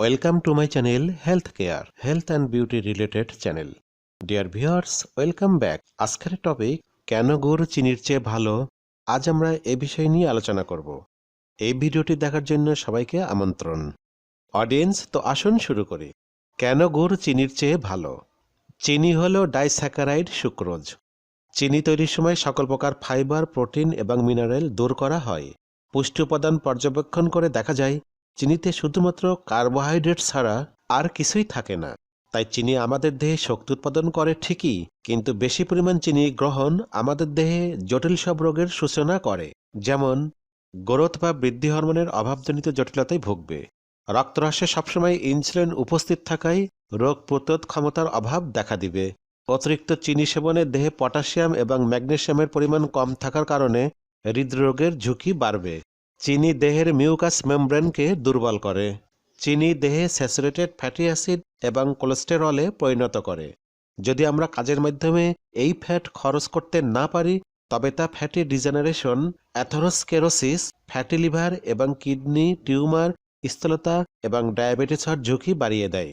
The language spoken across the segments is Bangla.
Welcome to my channel health care health and beauty related channel dear viewers welcome back আজকের টপিক কেন গুড় চিনির চেয়ে ভালো? আজ আমরা এ বিষয় নিয়ে আলোচনা করব। এই ভিডিওটি দেখার জন্য সবাইকে আমন্ত্রণ। অডিয়েন্স তো আসুন শুরু করি। কেন গুড় চিনির চেয়ে ভালো? চিনি হল ডাইস্যাকারাইড সুক্রোজ। চিনি তৈরির সময় সকল প্রকার ফাইবার, প্রোটিন এবং মিনারেল দূর করা হয়। পুষ্টি উপাদান পর্যবেক্ষণ করে দেখা যায় চিনিতে শুধুমাত্র কার্বোহাইড্রেট ছাড়া আর কিছুই থাকে না। তাই চিনি আমাদের দেহে শক্তি উৎপাদন করে ঠিকই, কিন্তু বেশি পরিমাণ চিনি গ্রহণ আমাদের দেহে জটিল সব রোগের সূচনা করে, যেমন গ্রোথ বা বৃদ্ধি হরমোনের অভাবজনিত জটিলতায় ভুগবে। রক্তরসে সবসময় ইনসুলিন উপস্থিত থাকায় রোগ প্রতিরোধ ক্ষমতার অভাব দেখা দিবে। অতিরিক্ত চিনি সেবনে দেহে পটাশিয়াম এবং ম্যাগনেশিয়ামের পরিমাণ কম থাকার কারণে হৃদরোগের ঝুঁকি বাড়বে। চিনি দেহের মিউকাস মেমব্রেনকে দুর্বল করে। চিনি দেহে স্যাচুরেটেড ফ্যাটি অ্যাসিড এবং কোলেস্টেরলে পরিণত করে। যদি আমরা কাজের মাধ্যমে এই ফ্যাট খরচ করতে না পারি, তবে তা fatty degeneration, atherosclerosis, fatty liver এবং কিডনি টিউমার, স্থূলতা এবং ডায়াবেটিস হওয়ার ঝুঁকি বাড়িয়ে দেয়।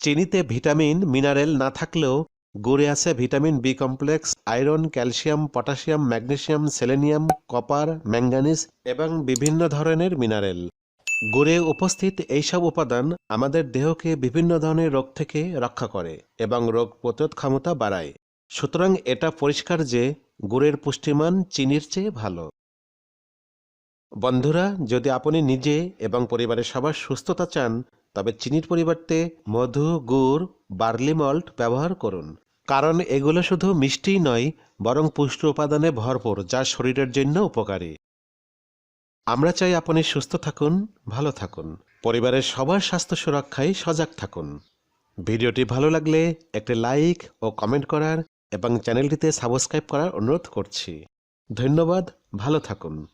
চিনিতে ভিটামিন, মিনারেল না থাকলেও গুড়ে আছে vitamin B complex, iron, calcium, potassium magnesium selenium, copper, manganese এবং বিভিন্ন ধরনের মিনারেল। গুড়ে উপস্থিত এইসব উপাদান আমাদের দেহকে বিভিন্ন ধরনের রোগ থেকে রক্ষা করে এবং রোগ প্রতিরোধ ক্ষমতা বাড়ায়। সুতরাং এটা পরিষ্কার যে গুড়ের পুষ্টিমান চিনির চেয়ে ভালো। বন্ধুরা, যদি আপনি নিজে এবং পরিবারের সবার সুস্থতা চান তবে চিনির পরিবর্তে মধু, গুড়, বার্লি মল্ট ব্যবহার করুন। কারণ এগুলো শুধু মিষ্টিই নয়, বরং পুষ্টি উপাদানে ভরপুর, যা শরীরের জন্য উপকারী। আমরা চাই আপনি সুস্থ থাকুন, ভালো থাকুন। পরিবারের সবার স্বাস্থ্য সুরক্ষায় সজাগ থাকুন। ভিডিওটি ভালো লাগলে একটি লাইক ও কমেন্ট করার এবং চ্যানেলটিতে সাবস্ক্রাইব করার অনুরোধ করছি। ধন্যবাদ, ভালো থাকুন।